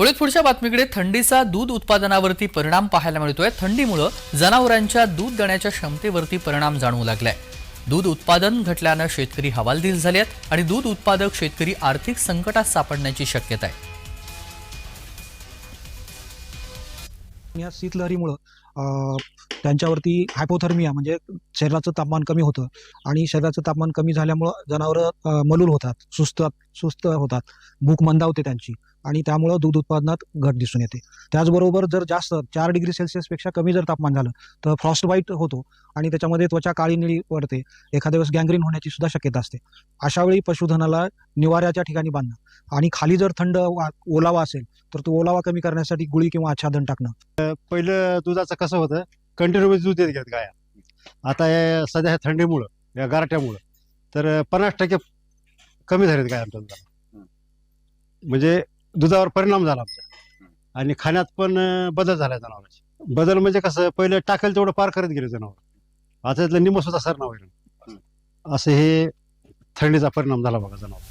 पुढे पुढच्या बातमीकडे थंडीचा दूध उत्पादनावरती परिणाम पाहायला मिळतोय. थंडीमुळं जनावरांच्या दूध देण्याच्या क्षमतेवरती परिणाम जाणवू लागलाय. दूध उत्पादन घटल्यानं शेतकरी हवालदिल झाले आहेत आणि दूध उत्पादक शेतकरी आर्थिक संकटात सापडण्याची शक्यता आहे. या शीतलहरीमुळं त्यांच्यावरती हायपोथर्मिया म्हणजे शरीराचं तापमान कमी होतं. आणि शरीराचं तापमान कमी झाल्यामुळं जनावरं मलूल होतात सुस्त सुस्त होतात. भूक मंदावते त्यांची आणि त्यामुळं दूध उत्पादनात घट दिसून येते. त्याचबरोबर जर जास्त चार डिग्री सेल्सिअसपेक्षा कमी जर तापमान झालं तर फ्रॉस्ट बाईट होतो आणि त्याच्यामध्ये त्वचा काळी निळी पडते. एखाद्या वेळेस गँग्रीन होण्याची सुद्धा शक्यता असते. अशावेळी पशुधनाला निवाऱ्याच्या ठिकाणी बांधणं आणि खाली जर थंड वा ओलावा असेल तर तो ओलावा कमी करण्यासाठी गुळी किंवा आच्छादन टाकणं. पहिलं दुधाचं कसं होतं कंटिन्यू दूध देत घेत गाया. आता हे सध्या ह्या थंडीमुळं या गारठ्यामुळं तर पन्नास टक्के कमी झालेत गाय आमच्या म्हणजे दुधावर परिणाम झाला आमच्या आणि खाण्यात पण बदल झाला जनावरांचे. बदल म्हणजे कसं पहिलं टाकेल तेवढं पार करत गेले जनावर. आता त्यातलं निम सुद्धा सर नाव असं हे थंडीचा परिणाम झाला बघा जनावर.